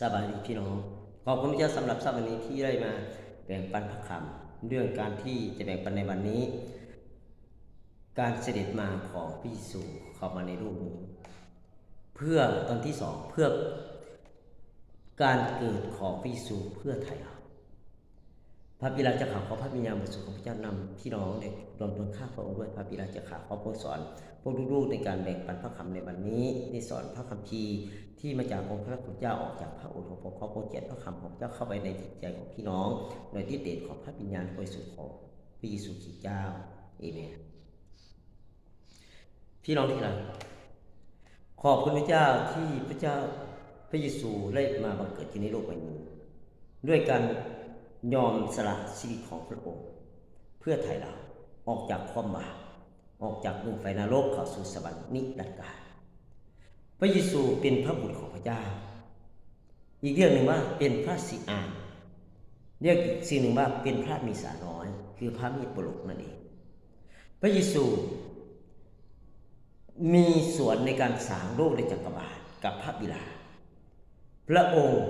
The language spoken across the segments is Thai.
สบายดีพี่น้องขอบคุณพระเจ้าสำหรับสัปดาห์นี้ที่ได้มาแบ่งปันพระคำเรื่องการที่จะแบ่งปันในวันนี้ การเสด็จมาของพระเยซูเข้ามาในรูปนี้ เพื่อตอนที่สองเพื่อการเกิดของพระเยซูเพื่อไทยเรา พระบิดาจะข่าวขอพระวิญญาณบริสุทธิ์ของพระเจ้านำพี่น้องในรวมทั้งข้าพระองค์ด้วยพระบิดาจะข่าวขอโปรดสอนพวกลูกๆในการแบ่งปันพระคำในวันนี้ในสอนพระคัมภีที่มาจากองค์พระผู้เจ้าออกจากพระโอษฐ์ของพระขอโปรดเขียนพระคำของพระเจ้าเข้าไปในจิตใจของพี่น้องโดยที่เดชของพระวิญญาณบริสุทธิ์ของพระเยซูคริสต์เจ้าเอเมนพี่น้องที่รักขอบคุณพระเจ้าที่พระเจ้าพระเยซูได้มาบังเกิดที่ในโลกใบนี้ด้วยการ ยอมสละชีวิตของพระองค์ เพื่อไถ่เราออกจากความบาปออกจากเมืองไฟนรกเข้าสู่สวรรค์นิรันดร์การพระเยซูเป็นพระบุตรของพระเจ้า อีกเรื่องหนึ่งว่าเป็นพระสิอานเรียกอีกสิ่งหนึ่งว่าเป็นพระมีสาน้อย คือพระมีดบุรุษนั่นเอง พระเยซู มีส่วนในการสร้างโลกในจักรวาลกับพระบิดาพระองค์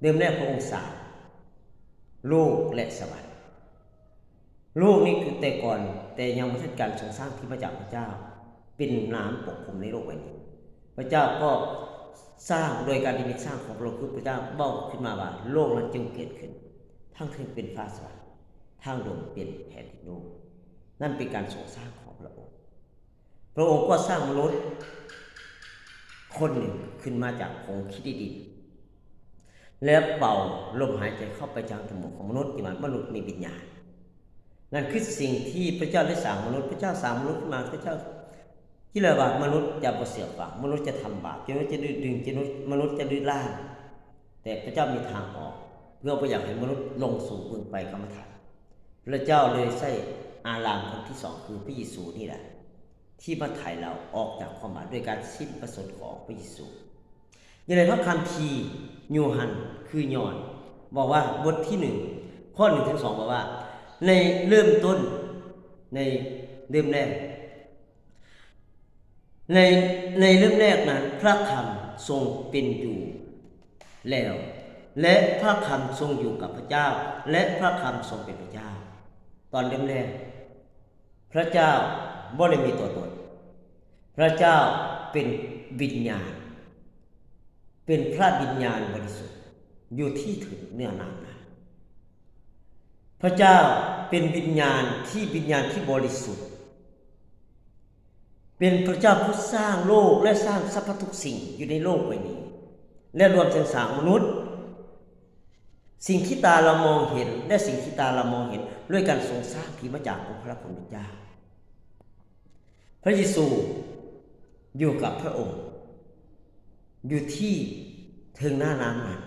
เดิมแรกพระองค์สร้าง โลกและสวรรค์โลกนี้คือแต่ก่อนแต่ยังไม่ใช่การทรงสร้างที่มาจากพระเจ้า เป็นน้ำปกคลุมในโลกใบนี้ พระเจ้าก็สร้างโดยการดิมิสร้างของพระองค์คือพระเจ้าเบ้าขึ้นมาว่าโลกนั้นจึงเกิดขึ้น ทั้งขึ้นเป็นฟ้าสวรรค์ทั้งลมเป็นแผ่นดินโลกนั่นเป็นการทรงสร้างของพระองค์ พระองค์ก็สร้างมนุษย์คนหนึ่งขึ้นมาจากผงขี้ดิน แล้วเป่าลมหายใจเข้าไปทางจมูกของมนุษย์ที่มันมนุษย์มีวิญญาณนั่นคือสิ่งที่พระเจ้าได้สร้างมนุษย์พระเจ้าสร้างมนุษย์ขึ้นมาพระเจ้าที่เลยว่ามนุษย์จะประเสริฐกว่ามนุษย์จะทำบาปมนุษย์จะดื้อดึงมนุษย์มนุษย์จะดื้อล่านแต่พระเจ้ามีทางออก เพื่อประอยากให้มนุษย์ลงสู่เมืองไปกรรมฐานพระเจ้าเลยใส่อารามคนที่สองคือพระเยซูนี่แหละ ที่มาถ่ายเราออกจากความบาปด้วยการสิ้นประสนของพระเยซูอย่างไรพระคัมภีร์ ยูฮันคือยอน บอกว่าบทที่หนึ่งข้อหนึ่งถึงสองบอกว่า ในเริ่มต้นในเริ่มแรก ในในเริ่มแรกนั้นพระคำทรงเป็นอยู่แล้ว และพระคำทรงอยู่กับพระเจ้า และพระคำทรงเป็นพระเจ้า ตอนเริ่มแรก พระเจ้าบ่ได้มีตัวตนพระเจ้าเป็นวิญญาณ เป็นพระวิญญาณบริสุทธิ์อยู่ที่ถึงเนื้อนานั้นพระเจ้าเป็นวิญญาณที่วิญญาณที่บริสุทธิ์ เป็นพระเจ้าผู้สร้างโลกและสร้างสรรพทุกสิ่งอยู่ในโลกใบนี้ และรวมถึงสร้างมนุษย์ สิ่งที่ตาเรามองเห็น และสิ่งที่ตาเรามองเห็น ด้วยการทรงสร้างที่มาจากองค์พระผู้เป็นเจ้า พระเยซูอยู่กับพระองค์ อยู่ที่เทิงหน้าน้ำนั้น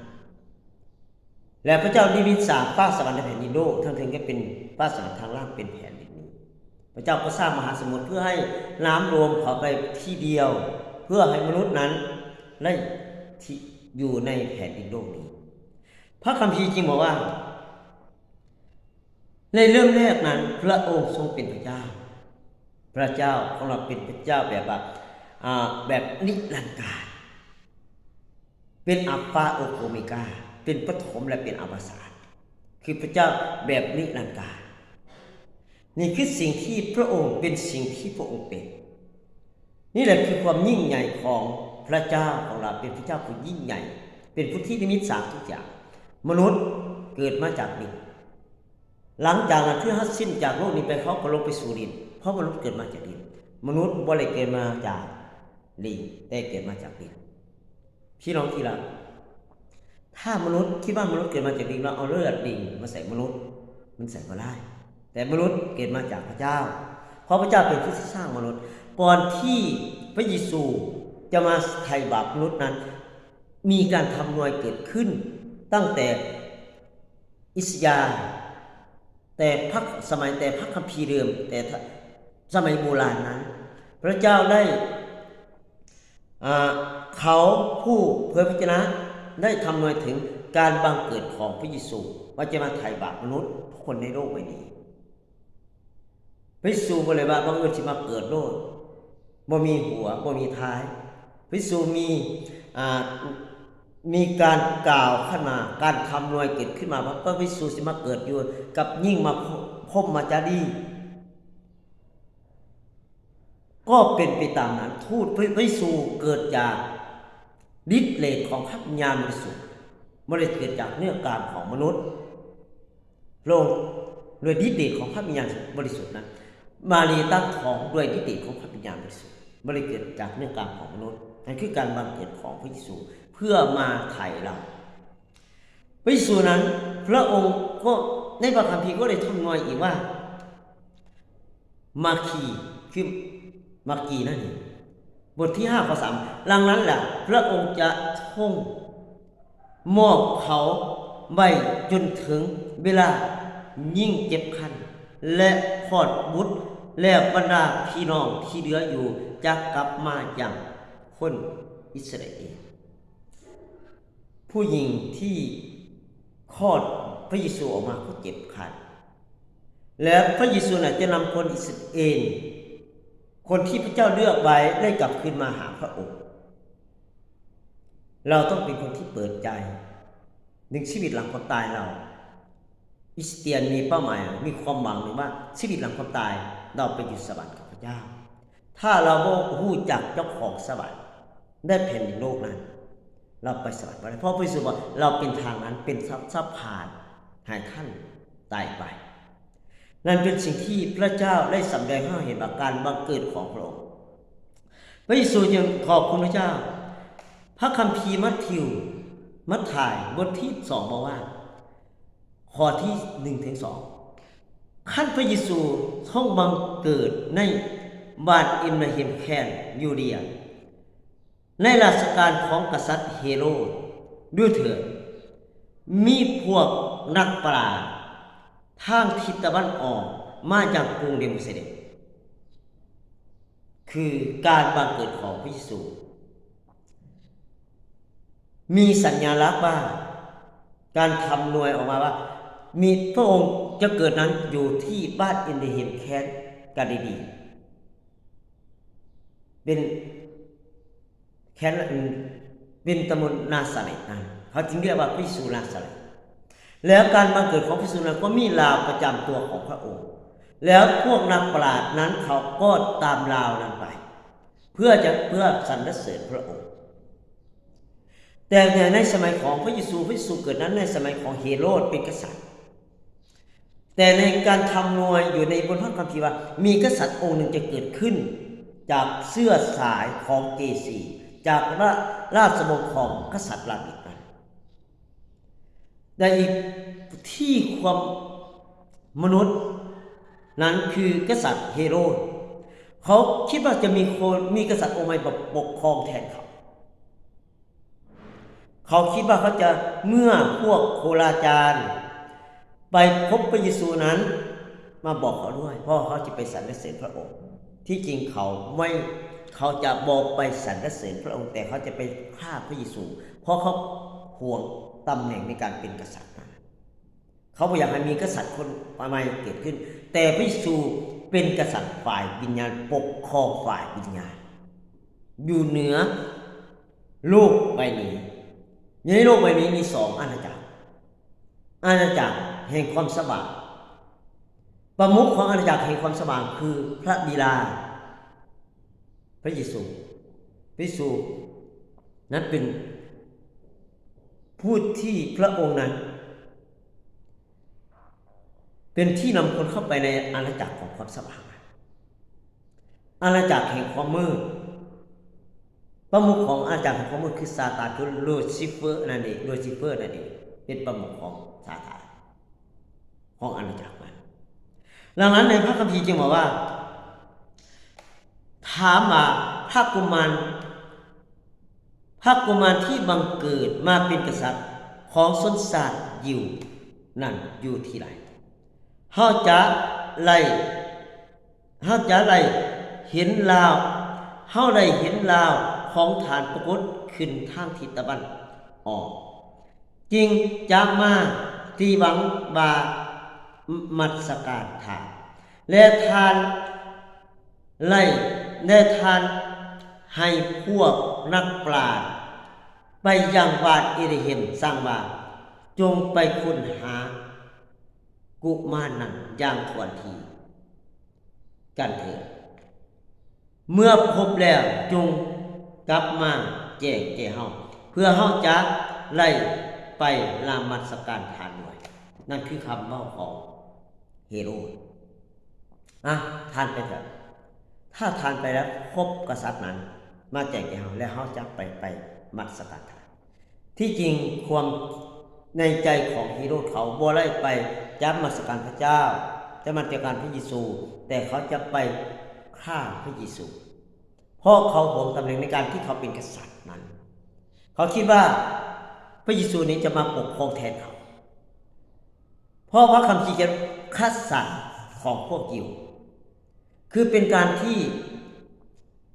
และพระเจ้านิมิตสางฟ้าสวรรค์และแผ่นดินโลกทั้งถึงก็เป็นฟ้าสวรรค์ทางล่างเป็นแผ่นดินนี้ พระเจ้าก็สร้างมหาสมุทรเพื่อให้น้ำรวมเข้าไปที่เดียว เพื่อให้มนุษย์นั้นได้ที่อยู่ในแผ่นดินโลกนี้ พระคัมภีร์จริงบอกว่า ในเริ่มแรกนั้น พระองค์ทรงเป็นพระเจ้า พระเจ้าของเราเป็นพระเจ้าแบบแบบนิรันดร์การ เป็นอัลฟาโอโอเมกา เป็นปฐมและเป็นอวสานคือพระเจ้าแบบนิรันดร์การนี่คือสิ่งที่พระองค์เป็นสิ่งที่พระองค์เป็น นี่แหละคือความยิ่งใหญ่ของพระเจ้าของเราเป็นพระเจ้าผู้ยิ่งใหญ่ เป็นผู้ที่นิมิตสร้างทุกอย่างมนุษย์เกิดมาจากดินหลังจากที่เขาสิ้นจากโลกนี้ไปเขาก็ลงไปสู่ดิน เพราะมนุษย์เกิดมาจากดิน มนุษย์บ่ได้เกิดมาจากลิงแต่เกิดมาจากดิน พี่น้องที่รักถ้ามนุษย์คิดว่ามนุษย์เกิดมาจากดินเราเอาเลือดดินมาใส่มนุษย์ มันใส่ไม่ได้แต่มนุษย์เกิดมาจากพระเจ้า เพราะพระเจ้าเป็นผู้สร้างมนุษย์ก่อนที่พระเยซูจะมาไถ่บาปมนุษย์นั้น มีการทำนวยเกิดขึ้น ตั้งแต่อิสยาห์แต่พักสมัยแต่พักคัมภีร์เดิม แต่สมัยโบราณนั้น พระเจ้าได้อ่า เขาผู้เผยพระชนะได้ทำนวยถึงการบังเกิดของพระเยซูว่าจะมาไถ่บาปมนุษย์ทุกคนในโลกใบนี้พระเยซูก็เลยว่าบังเอิญที่มาเกิดโลกบ่มีหัวบ่มีท้ายพระเยซูมีอ่ามีการกล่าวขึ้นมา การทำหน่วยเกิดขึ้นมาว่าพระวิสุทธิมาเกิดอยู่ กับยิ่งมาพบมาจารีก็เป็นไปตามนั้น ทูตพระวิสูเกิดจาก ฤทธิเลสของพระญาณบริสุทธิ์ไม่ได้เกิดจากเนื้อการของมนุษย์พระองค์ด้วยฤทธิเดชของพระญาณบริสุทธิ์นั้นมารีตั้งท้องด้วยฤทธิเดชของพระญาณบริสุทธิ์ไม่ได้เกิดจากเนื้อการของมนุษย์นั่นคือการบังเกิดของพระเยซูเพื่อมาไถ่เราพระเยซูนั้น พระองค์ก็ในพระคัมภีร์ก็เลยทำนอยอีกว่า มาคีคือมากีนั่นเอง บทที่ห้าข้อสามดังนั้นแหละพระองค์จะท่งมอบเขาไว้จนถึงเวลายิ่งเจ็บคัน และพอดบุตรและบรรดาพี่น้องที่เหลืออยู่จะกลับมาอย่างคนอิสราเอลผู้หญิงที่คลอดพระเยซูออกมาก็เจ็บคันและพระเยซูน่ะจะนำคนอิสราเอล คนที่พระเจ้าเลือกไว้ได้กลับคืนมาหาพระองค์ เราต้องเป็นคนที่เปิดใจหนึ่งชีวิตหลังความตายเราอิสเตียนมีเป้าหมาย มีความหวังหรือว่าชีวิตหลังความตาย เราไปอยู่สวรรค์กับพระเจ้า ถ้าเราโม่หู้จักเจ้าของสวรรค์ได้แผ่นดินโลกนั้น เราไปสวรรค์ไปเพราะพระเยซูบอกเราเป็นทางนั้นเป็นซับผ่านให้ท่านตายไป นั่นเป็นสิ่งที่พระเจ้าได้สำแดงให้เห็นว่าการบังเกิดของพระองค์พระเยซูยังขอบคุณพระเจ้า พระคัมภีร์มัทธิว มัทธายบทที่สองบอกว่า ข้อที่หนึ่งถึงสองขั้นพระเยซูท่องบังเกิดในบ้านอิมราฮิมแคนยูเดีย ในราชการของกษัตริย์เฮโรดด้วยเถิดมีพวกนักปราชญ์ ทางทิศตะวันออกมาจากกรุงเดมูเซเดคือการบังเกิดของพระเยซูมีสัญญาลักษณ์ว่าการทำหน่วยออกมาว่า มีพระองค์จะเกิดนั้นอยู่ที่บ้านอินเดเฮมแคนกาลิดี เป็นแคนเป็นตำบลนาซาเรตนะเขาจึงเรียกว่าพระเยซูนาซาเรต แล้วการบังเกิดของพระเยซูนั้นก็มีลาวประจำตัวของพระองค์ แล้วพวกนักปราชญ์นั้นเขาก็ตามลาวนั้นไป เพื่อจะเพื่อสรรเสริญพระองค์ แต่ในสมัยของพระเยซูพระเยซูเกิดนั้นในสมัยของเฮโรดเป็นกษัตริย์ แต่ในการทำนวยอยู่ในบนพระคัมภีร์ว่ามีกษัตริย์องค์หนึ่งจะเกิดขึ้น จากเสื้อสายของเกสีจากราราชวงศ์ของกษัตริย์ลาบิด แต่อีกที่ความมนุษย์ นั้นคือกษัตริย์เฮโรดเขาคิดว่าจะมีคนมีกษัตริย์องค์ใหม่ปกครองแทนเขาเขาคิดว่าเขาจะเมื่อพวกโคราจารย์ไปพบพระเยซูนั้น มาบอกเขาด้วยเพราะเขาจะไปสรรเสริญพระองค์ ที่จริงเขาไม่เขาจะบอกไปสรรเสริญพระองค์ แต่เขาจะไปฆ่าพระเยซู เพราะเขาห่วง ตำแหน่งในการเป็นกษัตริย์ เขาไม่อยากให้มีกษัตริย์คนใหม่เกิดขึ้น แต่พระเยซูเป็นกษัตริย์ฝ่ายวิญญาณปกครองฝ่ายวิญญาณ อยู่เหนือโลกใบนี้ในโลกใบนี้มีสองอาณาจักร อาณาจักรแห่งความสว่างประมุขของอาณาจักรแห่งความสว่างคือพระบิดาพระเยซูพระเยซูนั้นเป็น ผู้ที่พระองค์นั้น เป็นที่นำคนเข้าไปในอาณาจักรของความสว่างอาณาจักรแห่งความมืดประมุขของอาณาจักรแห่งความมืดคือซาตานคือลูซิเฟอร์นั่นเองลูซิเฟอร์นั่นเองเป็นประมุขของซาตานของอาณาจักรมันดังนั้นในพระคัมภีร์จึงบอกว่า ถามว่าพระกุมาร พระกุมารที่บังเกิดมาเป็นกษัตริย์ของสนศาสตร์อยู่นั่นอยู่ที่ไหนเฮาจะไล่เฮาจะไล่เห็นลาวเฮาได้เห็นลาวของฐานปรากฏขึ้นทางทิศตะวันออกจริงจะมาที่หวังบามัสการทาน และทานไล่และทานให้พวก นักปราชญ์ไปยังวาดอิริเฮมสร้างว่าจงไปคุณหา กุมารนั้นอย่างทวนทีกันเถิดเมื่อพบแล้วจงกลับมาแจ้งแก่เฮาเพื่อเฮาจะไล่ไปลามัสการทานด้วย นั่นคือคำเว้าของเฮโรดอะทานไปเถอะถ้าทานไปแล้วพบกษัตริย์นั้น มาแจ้งแก่เฮาและเฮาจะไปไปมัสการทานที่จริงความในใจของฮีโร่เขาบ่ได้ไปจับมาสการพระเจ้าจะมาเจอการพระเยซู แต่เขาจะไปฆ่าพระเยซู เพราะเขาหวงตำแหน่งในการที่เขาเป็นกษัตริย์นั้น เขาคิดว่าพระเยซูนี้จะมาปกครองแทนเขาเพราะพระคำชี้จะคัดสรรของพวกยิว คือเป็นการที่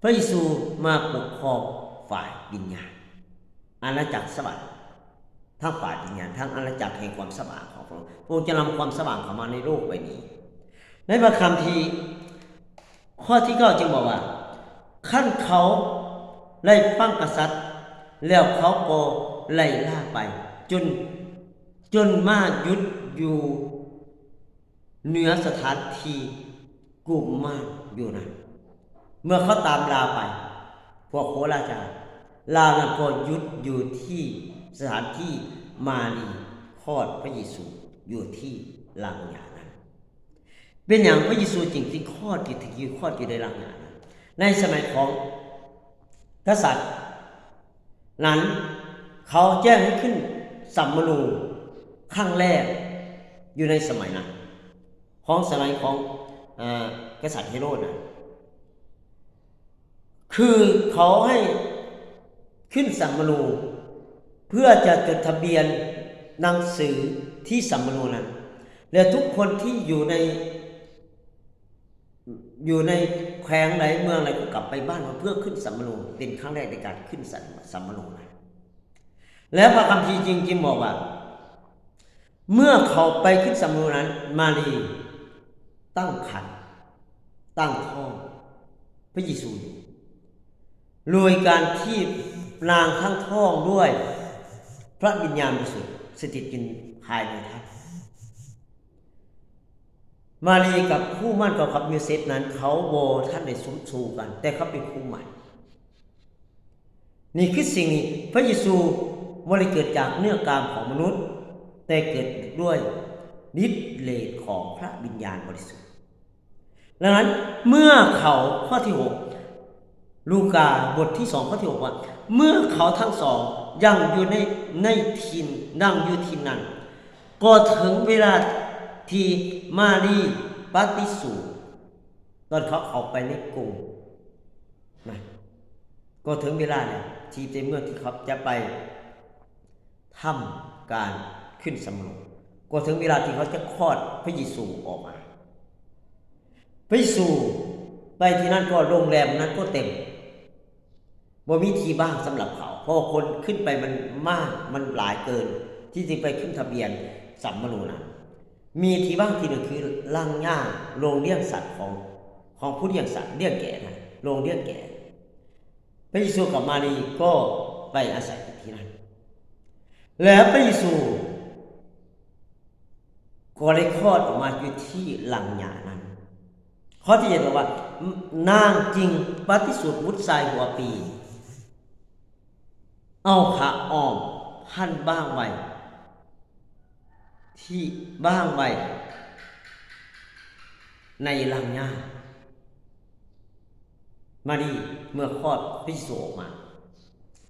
พระเยซูมาปกครองฝ่ายวิญญาณอาณาจักรสวรรค์ทั้งฝ่ายวิญญาณทั้งอาณาจักรแห่งความสว่างของพระองค์พระองค์จะนำความสว่างเข้ามาในโลกใบนี้ ในพระคัมภีร์ข้อที่เก้าจึงบอกว่า ขั้นเขาไล่ฟังกษัตริย์ แล้วเขาก็ไล่ล่าไป จนจนมาหยุดอยู่เหนือสถานที่กลุ่มมากอยู่นั้น เมื่อเขาตามลาไป พวกโคราชาลานั้นก็หยุดอยู่ที่สถานที่มารีคลอดพระเยซูอยู่ที่ลังยานั้น เป็นอย่างพระเยซูจริงๆคลอดอยู่ถึงอยู่คลอดอยู่ในลังยานั้นในสมัยของกษัตริย์ นั้นเขาแจ้งให้ขึ้นสัมมนูครั้งแรกอยู่ในสมัยนั้น ของสมัยของอกษัตริย์เฮโรดนะ คือเขาให้ขึ้นสัมมนูเพื่อจะจดทะเบียนหนังสือที่สัมมนูนั้นและทุกคนที่อยู่ใน อยู่ในแขวงไหนเมืองไหนก็กลับไปบ้านมาเพื่อขึ้นสัมมนูเป็นครั้งแรกในการขึ้นสัมมมนูนั้นแล้วพระคัมภีร์จริงๆบอกว่า เมื่อเขาไปขึ้นสัมมนูนั้น มารีตั้งขันตั้งท้องพระเยซูอยู่ โดยการที่นางทั้งท้องด้วย พระวิญญาณบริสุทธิ์สถิตอยู่ภายในท่านมารีกับคู่มั่นกับกับยูเซฟนั้น เขาโบท่านได้สมสู่กัน แต่เขาเป็นคู่ใหม่ นี่คือสิ่งนี้พระเยซูไม่ได้เกิดจากเนื้อกามของมนุษย์ แต่เกิดด้วยฤทธิ์เลสของพระวิญญาณบริสุทธิ์ดังนั้นเมื่อเขาข้อที่หก ลูกาบทที่สองข้อที่หกว่า เมื่อเขาทั้งสองยังอยู่ในในทินนั่งอยู่ทินนั้นก็ถึงเวลาที่มารีปฏิสูจน์ตอนเขาเข้าไปในกรุงนะก็ถึงเวลาเนี่ยที่ในเมื่อที่เขาจะไปทำการขึ้นสมรองก็ถึงเวลาที่เขาจะคลอดพระเยซูออกมาพระเยซูไปที่นั่นก็โรงแรมนั้นก็เต็ม บ่มีที่บ้างสำหรับเขา เพราะคนขึ้นไปมันมากมันหลายเกิน ที่จะไปขึ้นทะเบียนสัมมนูนั้นมีที่บ้างที่หนึ่งคือล่างหญ้าโรงเลี้ยงสัตว์ของของผู้เลี้ยงสัตว์เลี้ยงแก่นะโรงเลี้ยงแก่พระเยซูกับมารีก็ไปอาศัยที่นั่นแล้วพระเยซูก็เลยคลอดออกมาอยู่ที่ลังหญ้านั้น ข้อที่เจ็ดบอกว่านางจริงปฏิสุทธิ์มุดทรายหัวปี เอาขาออมพันบ้างไว้ที่บ้างไว้ในลังหญ้ามาดีเมื่อคลอดพิสูออกมา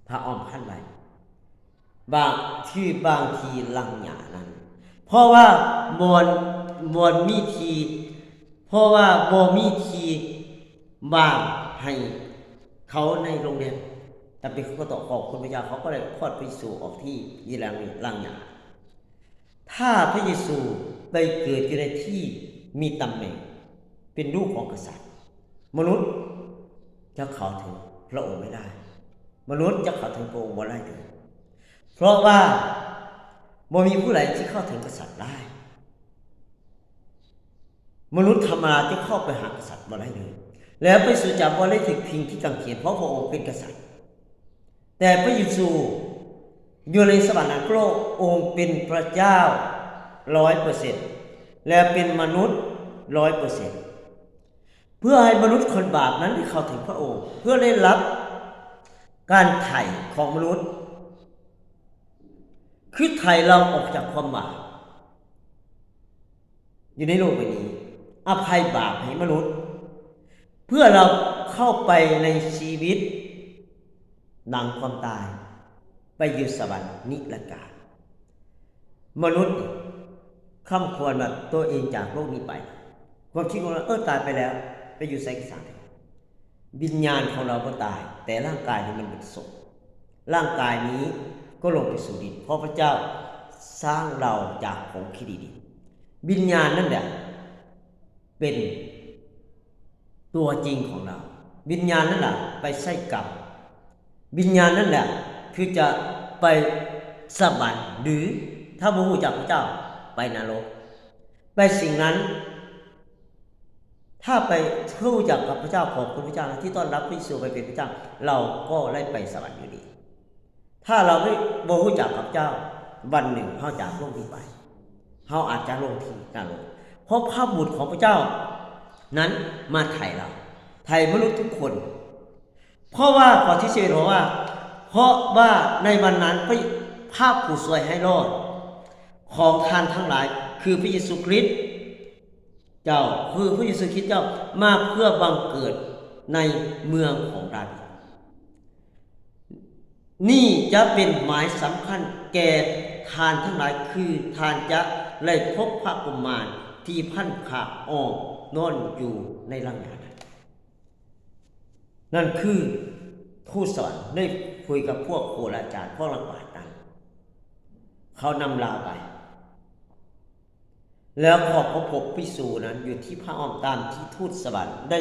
พระออมพันไว้บางที่บางทีลังหญ้านั้น เพราะว่ามวลมวลมีที เพราะว่าบ่มีทีบางให้เขาในโรงเรียน แต่เป็นเขาก็ต่อขอบคุณพระเจ้าเขาก็เลยคลอดพระเยซูออกที่ยีรังลังหยาถ้าพระเยซูไปเกิดอยู่ในที่มีตำแหน่ง เป็นลูกของกษัตริย์ มนุษย์จะเข้าถึงพระองค์ไม่ได้ มนุษย์จะเข้าถึงพระองค์ไม่ได้เลยเพราะว่าบ่มีผู้ใดที่เข้าถึงกษัตริย์ได้ มนุษย์ธรรมดาจะเข้าไปหากษัตริย์บ่ได้เลย แล้วพระเยซูจะบ่ได้ถึกพิงที่กังเขนเพราะพระองค์เป็นกษัตริย์ แต่พระเยซูอยู่ในสวรรค์นั้นพระองค์เป็นพระเจ้าร้อยเปอร์เซ็นต์และเป็นมนุษย์ร้อยเปอร์เซ็นต์เพื่อให้มนุษย์คนบาปนั้นได้เข้าถึงพระองค์ เพื่อได้รับการไถ่ของมนุษย์ คือไถ่เราออกจากความบาปอยู่ในโลกใบนี้ อภัยบาปให้มนุษย์ เพื่อเราเข้าไปในชีวิต นังความตาย ไปอยู่สวรรค์นิรการมนุษย์คำควรแบบตัวเองจากโลกนี้ไปความคิดของเราเออตายไปแล้ว ไปอยู่ไสกิสานวิญญาณของเราก็ตาย แต่ร่างกายนี้มันเป็นศพร่างกายนี้ก็ลงไปสู่ดินเพราะพระเจ้าสร้างเราจากผงขี้ดินวิญญาณนั่นแหละเป็นตัวจริงของเรา วิญญาณนั่นแหละไปใส่กรรม วิญญาณนั่นแหละ คือจะไปสวรรค์หรือถ้าบูรู้จักพระเจ้าไปนรกไปสิ่งนั้น ถ้าไปรู้จักกับพระเจ้าขอบคุณพระเจ้าที่ต้อนรับพระเยซูไปเป็นพระเจ้า เราก็ได้ไปสวรรค์อยู่ดี ถ้าเราไม่บูรู้จักกับเจ้าวันหนึ่งเขาจากโลกนี้ไปเขาอาจจะลงที่นรกเพราะพระบุตรของพระเจ้า นั้นมาไถ่เราไถ่มนุษย์ทุกคน เพราะว่าข้อที่เชนบอกว่า เพราะว่าในวันนั้นพระภาพผู้สวยให้รอด ของทานทั้งหลาย คือพระเยซูคริสต์เจ้าคือพระเยซูคริสต์เจ้ามาเพื่อบังเกิดในเมืองของดานี่จะเป็นหมายสำคัญแก่ทานทั้งหลายคือทานจะได้พบพระกุมารที่พันขาออกนอนอยู่ในร่างกายนั้ นั่นคือทูตสวรรค์ได้คุยกับพวกคราจารย์พวกระบาดนั้นเขานำลาไป แล้วขอบพระพบพิสูนั้นอยู่ที่พระอ้อมตามที่ทูตสวรรค์ได้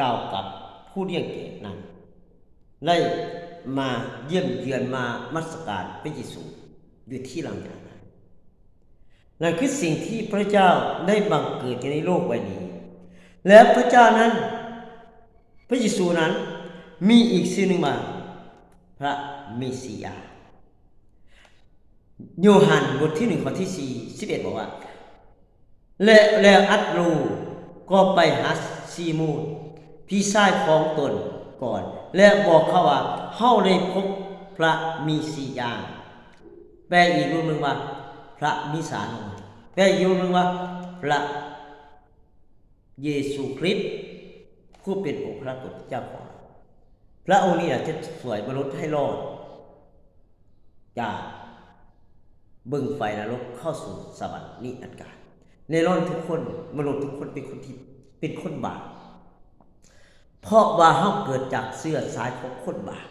กล่าวกับผู้เลี้ยงเกตนั้น ได้มาเยี่ยมเยือนมามัสการพระเยซูอยู่ที่ลังจานั้นนั่นคือสิ่งที่พระเจ้าได้บังเกิดในโลกใบนี้ และพระเจ้านั้น ระเยซูนั้นมีอีกสิ่งหนึ่งมา พระเมสสิยาโยฮันบทที่หนึ่งข้อที่สี่สิบเอ็ดบอกว่า และแล้วอัตรูก็ไปหาซีมูนพี่ชายของตนก่อน และบอกเขาว่าเฮาได้พบพระมีสียา แปลอีกรูปหนึ่งว่า พระมิสานนแปลอีกรูปหนึ่งว่า พระเยซูคริสต์ ผู้เป็นองค์พระกุฎเจ้าของพระองค์นี้จะสวยมนุษย์ให้รอดจากบึงไฟนรกเข้าสู่สวรรค์นิรันดร์การในร่อนทุกคนมนุษย์ทุกคนเป็นคนที่เป็นคนบาปเพราะว่าเฮาเกิดจากเสื้อสายของคนบาป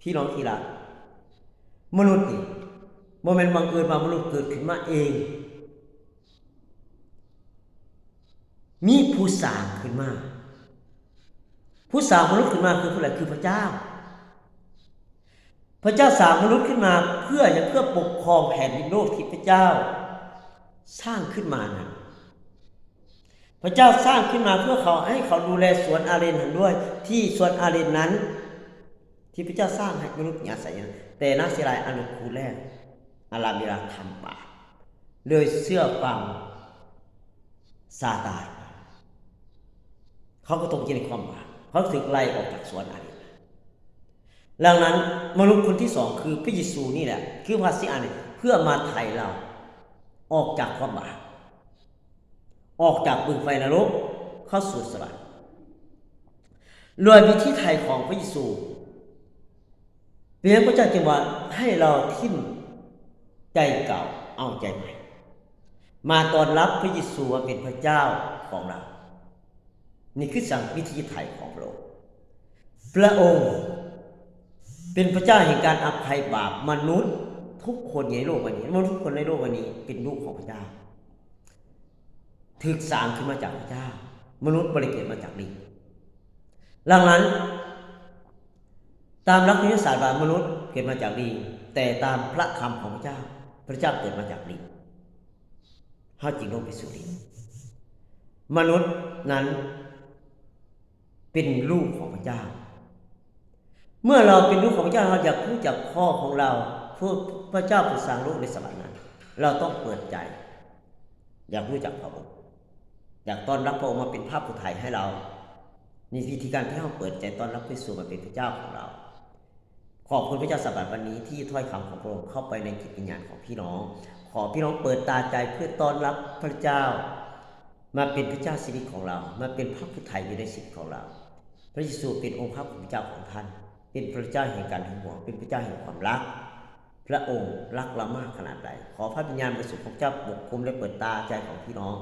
พี่น้องทีละมนุษย์นี่โมเมนต์บังเอิญมามนุษย์เกิดขึ้นมาเอง มีผู้สร้างขึ้นมา ผู้สร้างมนุษย์ขึ้นมาคือผู้ใดคือพระเจ้า พระเจ้าสร้างมนุษย์ขึ้นมาเพื่อจะเพื่อปกครองแผ่นดินโลกที่พระเจ้า สร้างขึ้นมานะพระเจ้าสร้างขึ้นมาเพื่อเขาให้เขาดูแลสวนอาเรนนั้นด้วย ที่สวนอาเรนนั้น ที่พระเจ้าสร้างให้มนุษย์อาศัยนั้นแต่นักเสียรายอนุคูแรกอารามิราทำบาปเลยเชื่อฟังซาตานเขาก็ตกอยู่ในความบาป เขาถึกไล่ออกจากสวนอาเรนดังนั้นมนุษย์คนที่สองคือพระเยซูนี่แหละ คือพระสิอาเนเพื่อมาไถ่เรา ออกจากความบาปออกจากบึงไฟนรกเข้าสู่สวรรค์โดยวิธีไถ่ของพระเยซูเพียงพระเจ้าจึงว่าให้เราทิ้มใจเก่าเอาใจใหม่ มาตอนรับพระเยซูว่าเป็นพระเจ้าของเรา นี่คือสั่งวิธีไถ่ของพระองค์พระองค์ เป็นพระเจ้าแห่งการอภัยบาปมนุษย์ ทุกคนในโลกวันนี้มนุษย์ทุกคนในโลกวันนี้เป็นลูกของพระเจ้าถึกสร้างขึ้นมาจากพระเจ้า มนุษย์บริเกิดมาจากลิงหลังนั้น ตามหลักษณศาสตร์ว่ามนุษย์เกิดมาจากลิงแต่ตามพระคำของพระเจ้า พระเจ้าเกิดมาจากลิงเฮาจริงลงไปสู่ลิงมนุษย์นั้น เป็นลูกของพระเจ้า เมื่อเราเป็นลูกของพระเจ้าเราอยากรู้จักพ่อของเราผู้พระเจ้าผู้สร้างโลกในสวรรค์นั้น เราต้องเปิดใจ อยากรู้จักพระองค์อยากต้อนรับพระองค์มาเป็นภาพผู้ไทยให้เรานี่วิธีการที่เราเปิดใจต้อนรับพระเยซูมาเป็นพระเจ้าของเรา ขอบคุณพระเจ้าสบัดวันนี้ที่ถ้อยคำของพระองค์เข้าไปในจิตวิญญาณของพี่น้อง ขอพี่น้องเปิดตาใจเพื่อต้อนรับพระเจ้า มาเป็นพระเจ้าชีวิตของเรา มาเป็นพระผู้ไทยอยู่ในชีวิตของเรา ระเยซูเป็นองค์พระผู้เป็นเจ้าของท่าน เป็นพระเจ้าแห่งการหึงหวงเป็นพระเจ้าแห่งความรัก พระองค์รักเรามากขนาดใดขอพระวิญญาณบริสุทธิ์ของเจ้าปกคุมและเปิดตาใจของพี่น้อง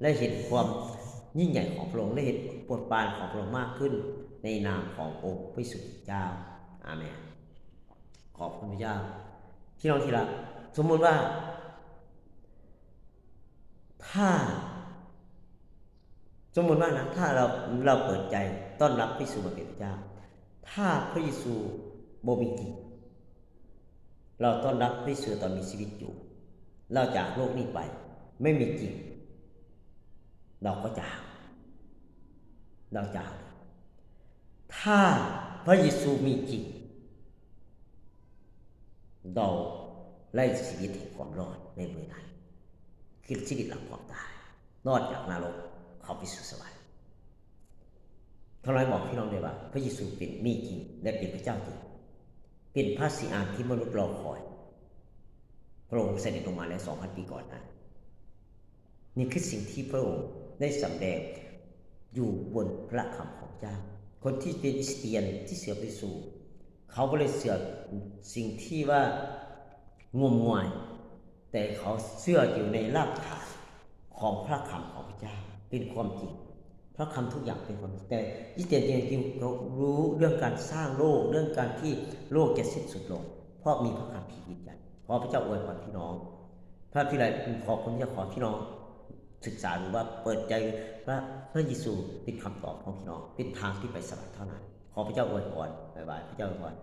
และเห็นความยิ่งใหญ่ของพระองค์และเห็นบทบาทของพระองค์มากขึ้น ในนามขององค์พระสุทธิเจ้าอาเมนขอบคุณพระเจ้าพี่น้องที่รักสมมติว่า ถ้า สมมติว่านะถ้าเราเราเปิดใจต้อนรับพระเยซูมาเป็นพระเจ้า ถ้าพระเยซูบ่มีจริงเราต้อนรับพระเยซูตอนมีชีวิตอยู่ เราจากโลกนี้ไป ไม่มีจริง เราก็จาก เราจาก ถ้าพระเยซูมีจริงเราไล่ชีวิตแห่งความรอดในเมือนั้นคือชีวิตหลังความตายรอดจากนรก เข้าไปสู่สวรรค์ทำไมบอกพี่น้องเลยว่า พระเยซูเป็นมีจริงและเป็นพระเจ้าจริงเป็นพระสีอานที่มนุษย์รอคอย พระองค์เสด็จลงมาแล้วสองพันปีก่อนนั้นนี่คือสิ่งที่พระองค์ได้สำแดงอยู่บนพระคำของเจ้า คนที่เป็นคริสเตียนที่เสือไปสู่ เขาก็เลยเสือสิ่งที่ว่างมงายแต่เขาเชื่ออยู่ในรากฐานของพระคำของพระเจ้า เป็นความจริง เพราะคำทุกอย่างเป็นความจริงแต่ยิเตียนจริงๆเรารู้เรื่องการสร้างโลก เรื่องการที่โลกจะสิ้นสุดลง เพราะมีพระคำพิยืนยันขอพระเจ้าอวยพรพี่น้อง พระพิไรขอคุณจะขอพี่น้อง ศึกษาหรือว่าเปิดใจพระพระเยซูเป็นคำตอบของพี่น้องเป็นทางที่ไปสวรรค์เท่านั้น ขอพระเจ้าอวยพรบายบายพระเจ้าอวยพร